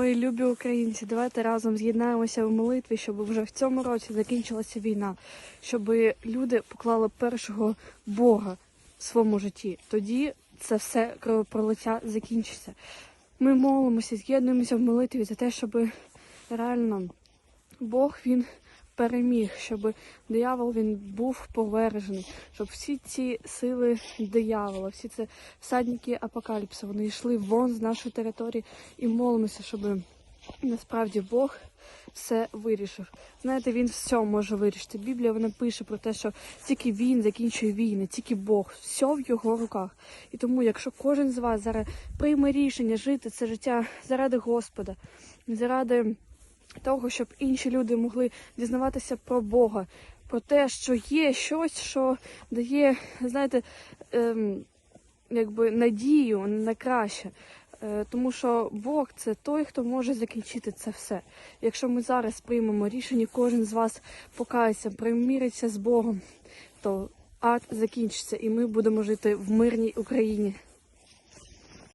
Ой, любі українці, давайте разом з'єднаємося в молитві, щоб вже в цьому році закінчилася війна, щоб люди поклали першого Бога в своєму житті. Тоді це все кровопролиття закінчиться. Ми молимося, з'єднуємося в молитві за те, щоб реально Бог він переміг, щоб диявол він був повержений, щоб всі ці сили диявола, всі ці всадники апокаліпсу, вони йшли вон з нашої території і молимося, щоб насправді Бог все вирішив. Знаєте, він все може вирішити. Біблія вона пише про те, що тільки він закінчує війни, тільки Бог, все в його руках. І тому, якщо кожен з вас зараз прийме рішення жити це життя заради Господа, заради того, щоб інші люди могли дізнаватися про Бога, про те, що є щось, що дає, знаєте, ем, якби надію на краще. Е, Тому що Бог це той, хто може закінчити це все. Якщо ми зараз приймемо рішення, кожен з вас покається, приміриться з Богом, то ад закінчиться, і ми будемо жити в мирній Україні.